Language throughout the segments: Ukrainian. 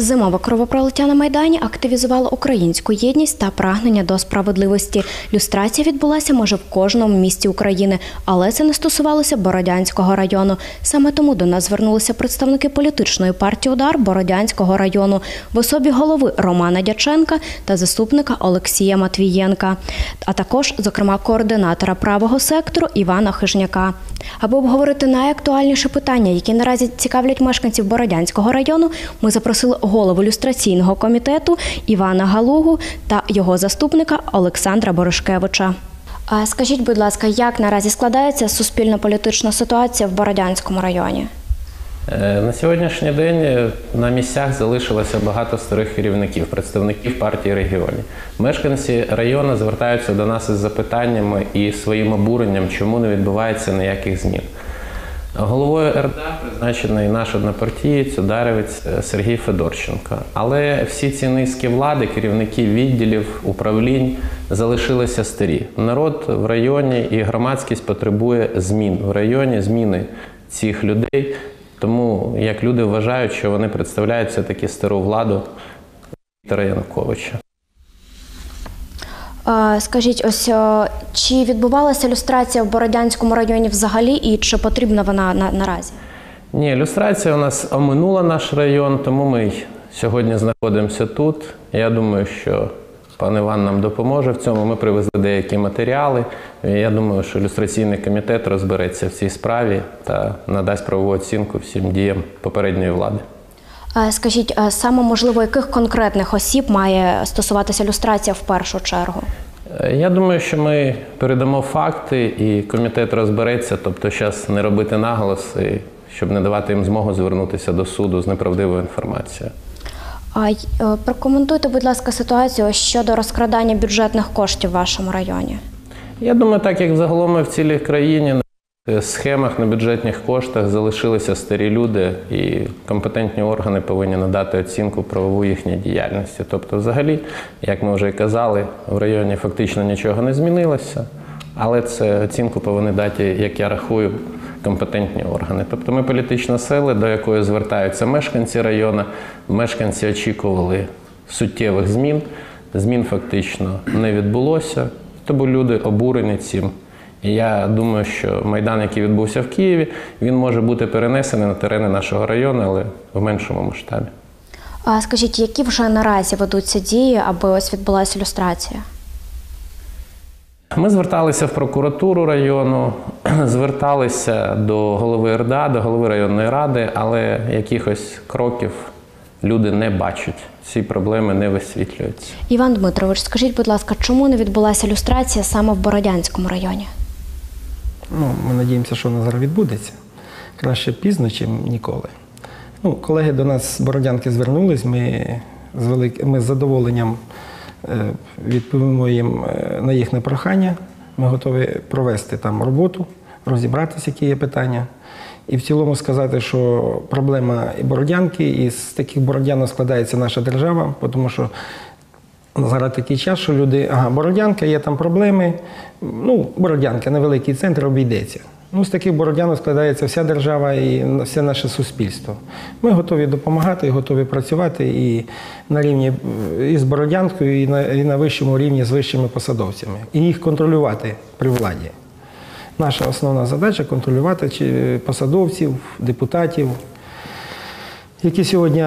Зимове кровопролиття на Майдані активізувало українську єдність та прагнення до справедливості. Люстрація відбулася може в кожному місті України, але це не стосувалося Бородянського району. Саме тому до нас звернулися представники політичної партії Удар Бородянського району в особі голови Романа Дяченка та заступника Олексія Матвієнка, а також, зокрема, координатора правого сектору Івана Хижняка. Аби обговорити найактуальніші питання, які наразі цікавлять мешканців Бородянського району, ми запросили голову люстраційного комітету Івана Галугу та його заступника Олександра Борошкевича. Скажіть, будь ласка, як наразі складається суспільно-політична ситуація в Бородянському районі? Е, На сьогоднішній день е, на місцях залишилося багато старих керівників, представників партії регіонів. Мешканці району звертаються до нас із запитаннями і своїм обуренням, чому не відбувається ніяких змін. Головою РДА призначений наш однопартієць, ударевець е, Сергій Федорченко. Але всі ці низки влади, керівники відділів, управлінь залишилися старі. Народ в районі і громадськість потребує змін в районі, зміни цих людей. Тому як люди вважають, що вони представляють все-таки стару владу Віктора Януковича. Скажіть, ось чи відбувалася люстрація в Бородянському районі взагалі, і чи потрібна вона на, наразі? Ні, люстрація у нас оминула наш район, тому ми сьогодні знаходимося тут. Я думаю, що пан Іван нам допоможе в цьому. Ми привезли деякі матеріали. Я думаю, що люстраційний комітет розбереться в цій справі та надасть правову оцінку всім діям попередньої влади. А, Скажіть, саме можливо, яких конкретних осіб має стосуватися люстрація в першу чергу? Е, Я думаю, що ми передамо факти і комітет розбереться, тобто зараз не робити наголоси, щоб не давати їм змогу звернутися до суду з неправдивою інформацією. А е, прокоментуйте, будь ласка, ситуацію щодо розкрадання бюджетних коштів в вашому районі. Я думаю, так як загалом і в цілій країні е, схемах на бюджетних коштах залишилися старі люди, і компетентні органи повинні надати оцінку правову їхній діяльності. Тобто, взагалі, як ми вже і казали, в районі фактично нічого не змінилося, але це оцінку повинні дати, як я рахую, компетентні органи. Тобто ми політична сила, до якої звертаються мешканці району. Мешканці очікували суттєвих змін. Змін фактично не відбулося, тому люди обурені цим. І я думаю, що майдан, який відбувся в Києві, він може бути перенесений на терени нашого району, але в меншому масштабі. А скажіть, які вже наразі ведуться дії, аби ось відбулася люстрація? Ми зверталися в прокуратуру району, зверталися до голови РДА, до голови районної ради, але якихось кроків люди не бачать. Ці проблеми не висвітлюються. Іван Дмитрович, скажіть, будь ласка, чому не відбулася люстрація саме в Бородянському районі? Ну, ми надіємося, що вона зараз відбудеться. Краще пізно, ніж ніколи. Ну, колеги до нас з Бородянки звернулись. Ми з, велик... ми з задоволенням е, відповімо їм е, на їхнє прохання. Ми готові провести там роботу, розібратися, які є питання. І в цілому сказати, що проблема і Бородянки, і з таких бородянок складається наша держава, тому що Зараз такий час, що люди, ага, Бородянка, є там проблеми. Ну, Бородянка, невеликий центр обійдеться. Ну, з таких бородянок складається вся держава і все наше суспільство. Ми готові допомагати, готові працювати і на рівні е, і з Бородянкою, і на, і на вищому рівні з вищими посадовцями, і їх контролювати при владі. Наша основна задача контролювати чи посадовців, депутатів, які сьогодні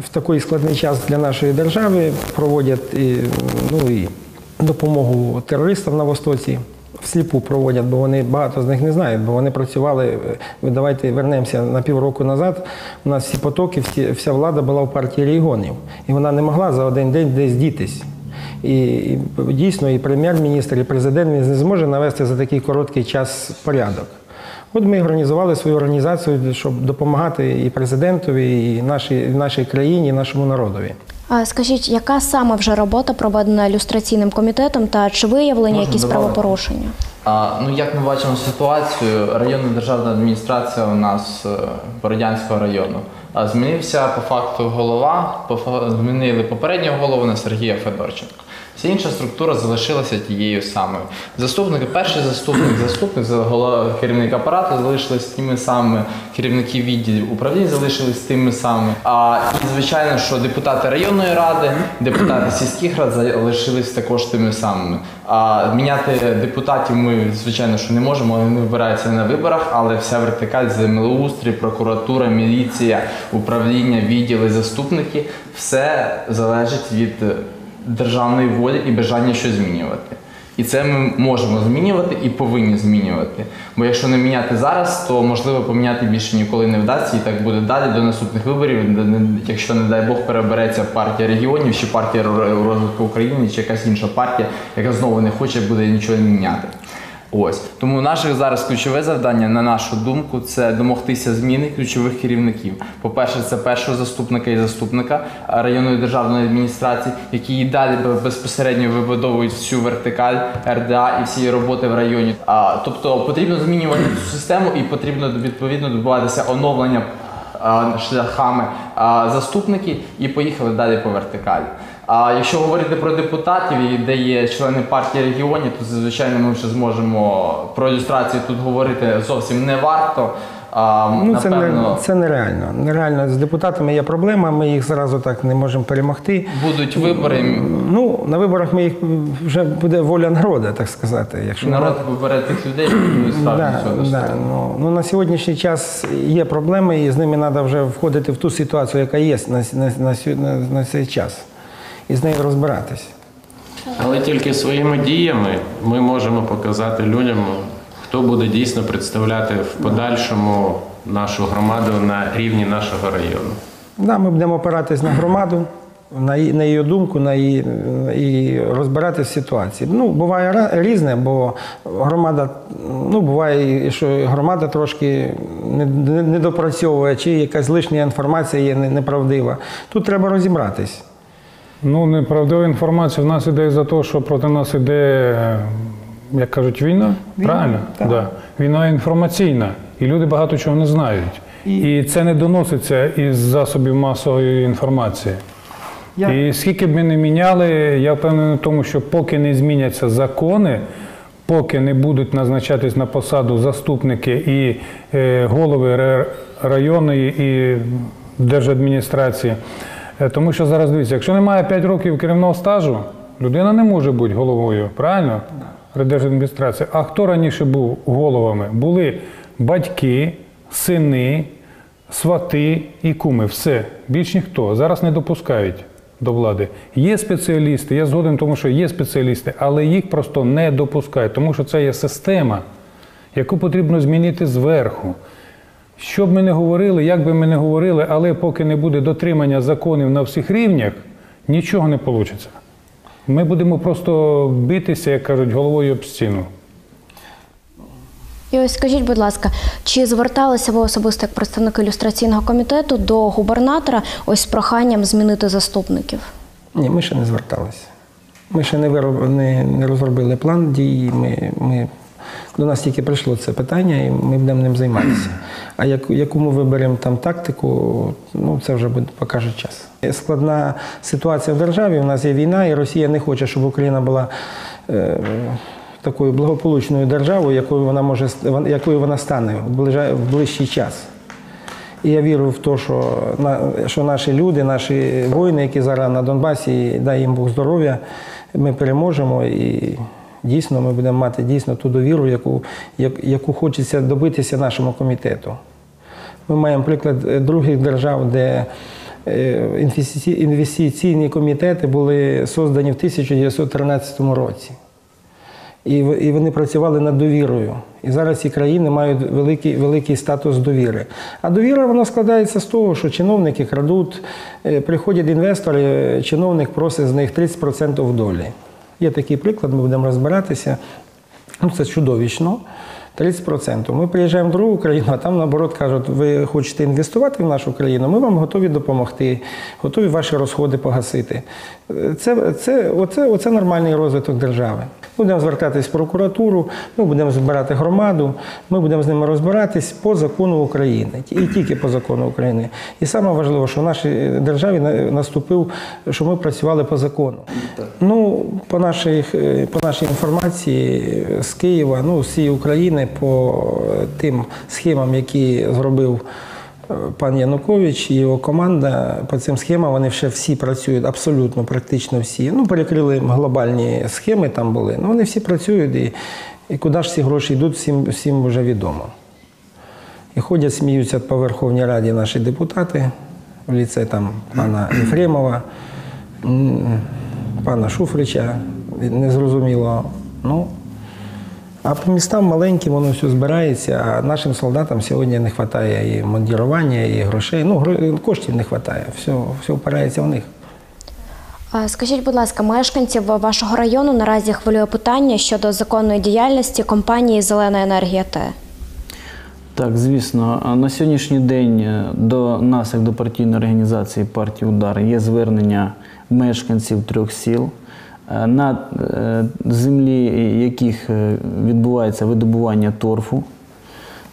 в такий складний час для нашої держави проводять і, ну, і допомогу терористам на Востоці. Всліпу проводять, бо вони багато з них не знають, бо вони працювали. Давайте вернемося на півроку назад. У нас всі потоки, всі, вся влада була в партії регіонів, і вона не могла за один день десь дітись. І, і дійсно, і прем'єр-міністр, і президент він не зможе навести за такий короткий час порядок. От ми організували свою організацію, щоб допомагати і президентові, і нашій, і нашій країні, і нашому народові. А скажіть, яка саме вже робота проведена люстраційним комітетом та чи виявлені Можна якісь добавити? правопорушення? А, ну, як ми бачимо ситуацію, районна державна адміністрація у нас е, Бородянського району. А змінився по факту голова, по змінили попереднього голову на Сергія Федорченка. Вся інша структура залишилася тією самою. Заступники, перший заступник, заступник, керівник апарату залишились тими самими, керівники відділів управлінь залишились тими самими. А і звичайно, що депутати районної ради, депутати сільських рад залишились також тими самими. А міняти депутатів ми, звичайно, що не можемо, вони вибираються на виборах, але вся вертикаль землеустрій, прокуратура, міліція, управління, відділи, заступники все залежить від державної волі і бажання щось змінювати. І це ми можемо змінювати і повинні змінювати. Бо якщо не міняти зараз, то можливо поміняти більше ніколи не вдасться, і так буде далі до наступних виборів. Якщо не дай Бог перебереться партія регіонів, чи партія розвитку України, чи якась інша партія, яка знову не хоче буде нічого міняти. Ось тому наше зараз ключове завдання, на нашу думку, це домогтися зміни ключових керівників. По-перше, це першого заступника і заступника районної державної адміністрації, які і далі безпосередньо вибудовують всю вертикаль РДА і всі роботи в районі. А тобто потрібно змінювати цю систему і потрібно відповідно добиватися оновлення шляхами а, заступники і поїхали далі по вертикалі. А якщо говорити про депутатів, і де є члени партії регіонів, то звичайно ми вже зможемо про ілюстрацію тут говорити зовсім не варто. А, Ну, це, напевно, не, це нереально. Нереально. З депутатами є проблема, ми їх зразу так не можемо перемогти. будуть вибори. Ну, на виборах ми їх вже буде воля народу, так сказати. Якщо Народ вибере тих людей, які Да, да, ну, ну, на сьогоднішній час є проблеми, і з ними треба вже входити в ту ситуацію, яка є на, на, на, на, на цей час, і з нею розбиратись. Але тільки своїми діями ми можемо показати людям, хто буде дійсно представляти в подальшому нашу громаду на рівні нашого району. Да, ми будемо опиратись на громаду, на її, на її думку, на її, і розбиратись в ситуації. Ну, буває різне, бо громада, ну, буває, що громада трошки не, не, не допрацьовує, чи якась лишня інформація є неправдива. Тут треба розібратись. Ну, неправдива інформація в нас іде за те, що проти нас іде, е, як кажуть, війна. Правильно? так. Да. Війна інформаційна, і люди багато чого не знають. І, це не доноситься із засобів масової інформації. Я- І скільки б ми не міняли, я впевнений в тому, що поки не зміняться закони, поки не будуть назначатись на посаду заступники і е, голови районної і держадміністрації. Е, Тому що зараз дивіться, якщо немає 5 років керівного стажу, людина не може бути головою, правильно? Держадміністрації. А хто раніше був головами? Були батьки, сини, свати і куми. Все. Більш ніхто. Зараз не допускають до влади. Є спеціалісти, я згоден, тому що є спеціалісти, але їх просто не допускають, тому що це є система, яку потрібно змінити зверху. Що б ми не говорили, як би ми не говорили, але поки не буде дотримання законів на всіх рівнях, нічого не вийде. Ми будемо просто битися, як кажуть, головою об стіну. І ось скажіть, будь ласка, чи зверталися ви особисто як представник ілюстраційного комітету до губернатора ось з проханням змінити заступників? Ні, ми ще не зверталися. Ми ще не, вироб... не, не розробили план дій. Ми, ми... До нас тільки прийшло це питання, і ми будемо ним займатися. А яку, яку ми виберемо там тактику, ну це вже буде покаже час. Складна ситуація в державі. У нас є війна, і Росія не хоче, щоб Україна була е, такою благополучною державою, якою вона може якою вона стане в, ближчий час. І я вірю в те, що, що наші люди, наші воїни, які зараз на Донбасі, дай їм Бог здоров'я, ми переможемо і дійсно ми будемо мати дійсно ту довіру, яку, яку хочеться добитися нашому комітету. Ми маємо приклад е, других держав, де е, інвестиційні комітети були создані в 1913 році. І, вони працювали над довірою. І зараз ці країни мають великий, великий статус довіри. А довіра вона складається з того, що чиновники крадуть, е, приходять інвестори, чиновник просить з них 30% долі. Є такий приклад, ми будемо розбиратися. Ну, це чудовищно. 30%. Ми приїжджаємо в другу країну, а там наоборот кажуть, ви хочете інвестувати в нашу країну, ми вам готові допомогти, готові ваші розходи погасити. Це, це, оце, оце нормальний розвиток держави. Будемо звертатись в прокуратуру, ми будемо збирати громаду, ми будемо з ними розбиратись по закону України і тільки по закону України. І саме важливо, що в нашій державі наступив, що ми працювали по закону. Ну, по нашій, по нашій інформації з Києва, ну, з всієї України, по тим схемам, які зробив е, пан Янукович і його команда, по цим схемам вони ще всі працюють, абсолютно, практично всі. Ну, перекрили глобальні схеми там були. Ну, вони всі працюють і, і куди ж ці гроші йдуть, всім, всім вже відомо. І ходять, сміються по Верховній Раді наші депутати, в ліце там пана Єфремова, пана Шуфрича, незрозуміло. Ну, а по містам маленьким воно все збирається, а нашим солдатам сьогодні не вистачає і мандірування, і грошей. Ну, коштів не вистачає, все, все впирається в них. Скажіть, будь ласка, мешканців вашого району наразі хвилює питання щодо законної діяльності компанії Зелена енергія Т. Так, звісно, на сьогоднішній день е, до нас, як до партійної організації партії Удар, є звернення мешканців трьох сіл, на е, землі яких е, відбувається видобування торфу.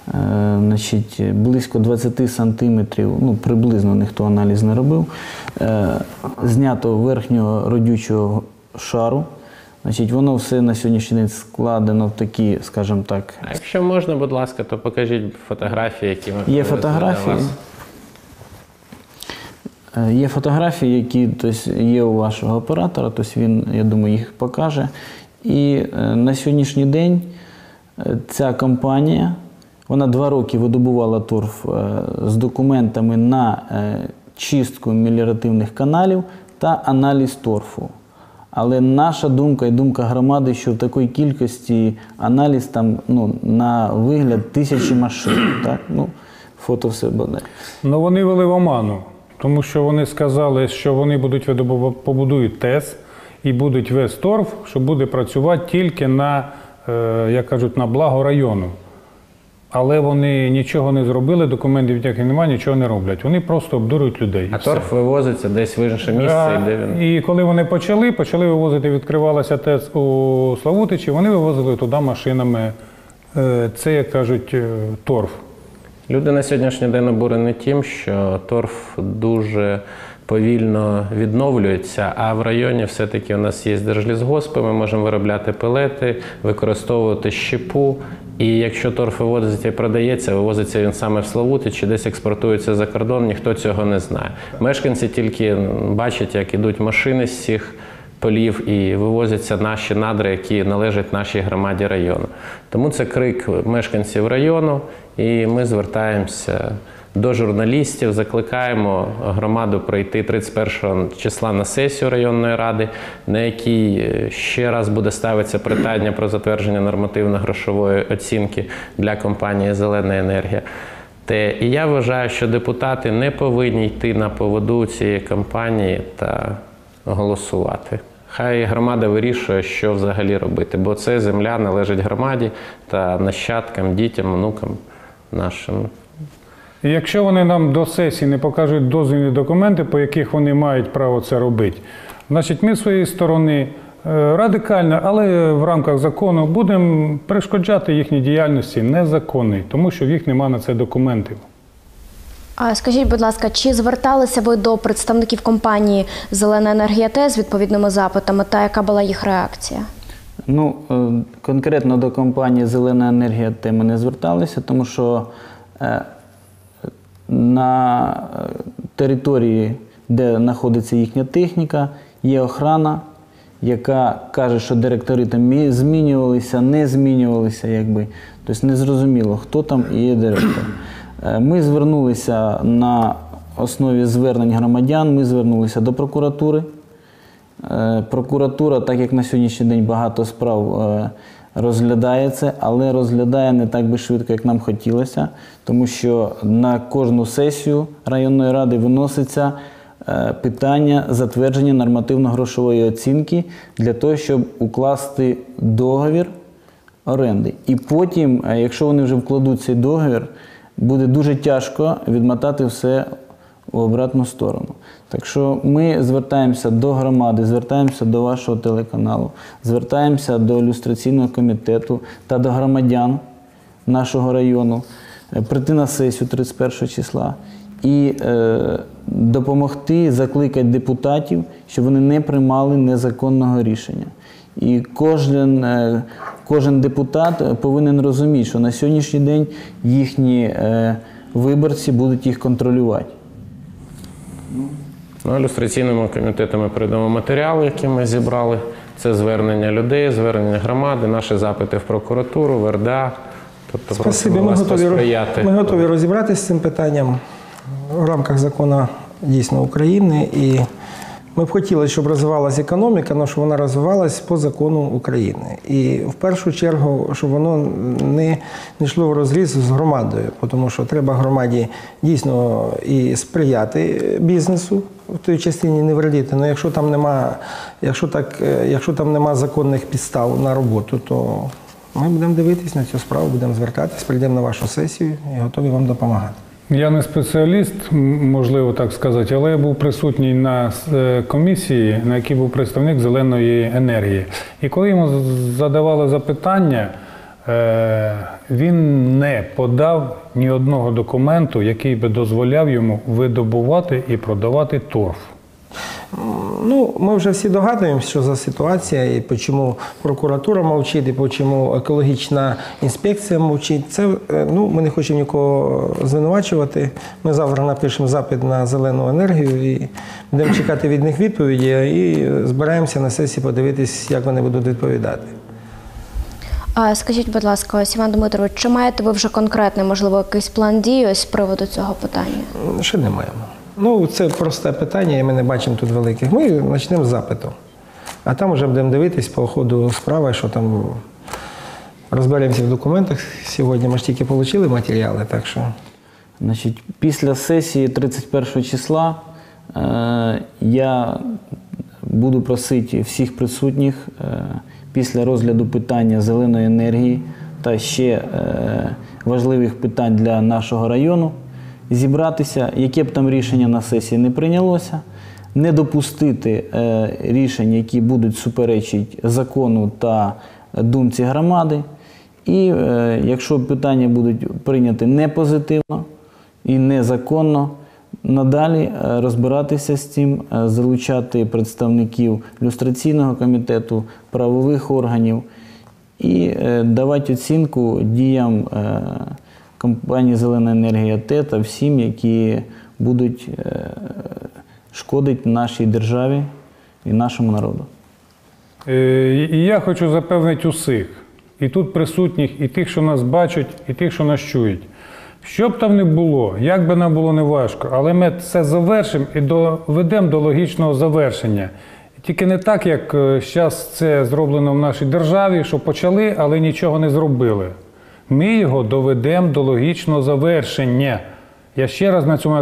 Е, Значить, близько 20 сантиметрів, ну приблизно ніхто аналіз не робив. е, Знято верхнього родючого шару. Значить, воно все на сьогоднішній день складено в такі, скажімо так, якщо можна, будь ласка, то покажіть фотографії, які ми Є фотографії. Е, Є фотографії, які тобто, є у вашого оператора, тобто він, я думаю, їх покаже. І е, на сьогоднішній день е, ця компанія, вона два роки видобувала торф з документами на чистку меліоративних каналів та аналіз торфу. Але наша думка і думка громади, що в такій кількості аналіз там ну, на вигляд тисячі машин. Так? Ну, фото все буде. Ну вони вели в оману, тому що вони сказали, що вони будуть побудують ТЕС і будуть весь торф, що буде працювати тільки на, е, як кажуть, на благо району. Але вони нічого не зробили, документів ніяких немає, нічого не роблять. Вони просто обдурюють людей. А все. торф вивозиться десь в інше місце, А, і де він. І коли вони почали, почали вивозити, відкривалася ТЕЦ у Славутичі, вони вивозили туди машинами. е, Це, як кажуть, е, торф. Люди на сьогоднішній день обурені тим, що торф дуже повільно відновлюється, а в районі все-таки у нас є держлісгоспи, ми можемо виробляти пелети, використовувати щепу. І якщо торф вивозиться і продається, вивозиться він саме в Славути чи десь експортується за кордон, ніхто цього не знає. Мешканці тільки бачать, як ідуть машини з цих полів і вивозяться наші надри, які належать нашій громаді району. Тому це крик мешканців району, і ми звертаємося до журналістів, закликаємо громаду прийти 31 числа на сесію районної ради, на якій ще раз буде ставитися питання про затвердження нормативно-грошової оцінки для компанії Зелена енергія. Те, і я вважаю, що депутати не повинні йти на поводу цієї кампанії та голосувати. Хай громада вирішує, що взагалі робити, бо це земля належить громаді та нащадкам, дітям, онукам нашим. Якщо вони нам до сесії не покажуть дозвільні документи, по яких вони мають право це робити, значить ми з своєї сторони е, радикально, але в рамках закону будемо перешкоджати їхній діяльності незаконній, тому що в їх немає на це документів. А скажіть, будь ласка, чи зверталися ви до представників компанії Зелена енергія Т з відповідними запитами, та яка була їх реакція? Ну, е, конкретно до компанії Зелена енергія Т ми не зверталися, тому що е, на е, території, де знаходиться їхня техніка, є охрана, яка каже, що директори там змінювалися, не змінювалися, якби. Тобто незрозуміло, хто там і є директор. Е, Ми звернулися на основі звернень громадян, ми звернулися до прокуратури. Е, Прокуратура, так як на сьогоднішній день багато справ е, розглядає це, але розглядає не так би швидко, як нам хотілося, тому що на кожну сесію районної ради виноситься питання затвердження нормативно-грошової оцінки для того, щоб укласти договір оренди. І потім, якщо вони вже вкладуть цей договір, буде дуже тяжко відмотати все в обратну сторону. Так що ми звертаємося до громади, звертаємося до вашого телеканалу, звертаємося до ілюстраційного комітету та до громадян нашого району е, прийти на сесію 31 числа і е, допомогти закликати депутатів, щоб вони не приймали незаконного рішення. І кожен, е, кожен депутат повинен розуміти, що на сьогоднішній день їхні е, виборці будуть їх контролювати. Ну, ілюстраційному комітету ми передамо матеріали, які ми зібрали. Це звернення людей, звернення громади, наші запити в прокуратуру, в РДА. Тобто Спасибі, ми готові, посприяти. ми готові розібратися з цим питанням в рамках закону дійсно України. І ми б хотіли, щоб розвивалася економіка, але щоб вона розвивалась по закону України. І в першу чергу, щоб воно не, не йшло в розріз з громадою, тому що треба громаді дійсно і сприяти бізнесу в той частині не вредити. Але якщо там нема, якщо так, е, якщо там нема законних підстав на роботу, то ми будемо дивитись на цю справу, будемо звертатись, прийдемо на вашу сесію і готові вам допомагати. Я не спеціаліст, можливо так сказати, але я був присутній на е, комісії, на якій був представник зеленої енергії. І коли йому задавали запитання, е, він не подав ні одного документу, який би дозволяв йому видобувати і продавати торф. Ну, ми вже всі догадуємося, що за ситуація, і чому прокуратура мовчить, і чому екологічна інспекція мовчить. Це е, ну, ми не хочемо нікого звинувачувати. Ми завтра напишемо запит на зелену енергію і будемо чекати від них відповіді і збираємося на сесії подивитись, як вони будуть відповідати. А скажіть, будь ласка, Іван Дмитрович, чи маєте ви вже конкретний, можливо, якийсь план дій ось з приводу цього питання? Ще не маємо. Ну, це просте питання, і ми не бачимо тут великих. Ми почнемо з запиту. А там вже будемо дивитись по ходу справи, що там розберемося в документах. Сьогодні ми ж тільки отримали матеріали, так що. Значить, після сесії 31 числа е, я буду просити всіх присутніх е, після розгляду питання зеленої енергії та ще е, важливих питань для нашого району зібратися, яке б там рішення на сесії не прийнялося, не допустити е, рішень, які будуть суперечити закону та думці громади. І е, якщо питання будуть прийняті не позитивно і незаконно, надалі е, розбиратися з цим, е, залучати представників люстраційного комітету, правових органів і е, давати оцінку діям е, компанії Зелена енергія Т та всім, які будуть е, шкодити нашій державі і нашому народу. Е, І я хочу запевнити усіх, і тут присутніх, і тих, що нас бачать, і тих, що нас чують. Що б там не було, як би нам було не важко, але ми це завершимо і доведемо до логічного завершення. Тільки не так, як зараз це зроблено в нашій державі, що почали, але нічого не зробили. Ми його доведемо до логічного завершення. Я ще раз на цьому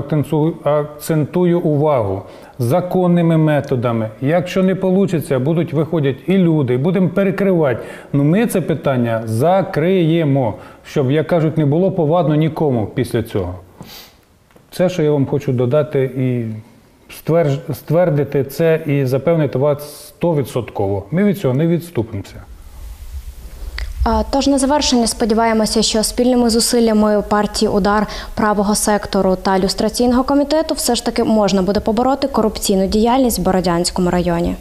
акцентую, увагу законними методами. Якщо не вийде, будуть виходять і люди, будемо перекривати. Ну ми це питання закриємо, щоб, як кажуть, не було повадно нікому після цього. Це, що я вам хочу додати і ствердити це і запевнити вас 100%. Ми від цього не відступимося. Тож на завершення сподіваємося, що спільними зусиллями партії Удар правого сектору та люстраційного комітету все ж таки можна буде побороти корупційну діяльність в Бородянському районі.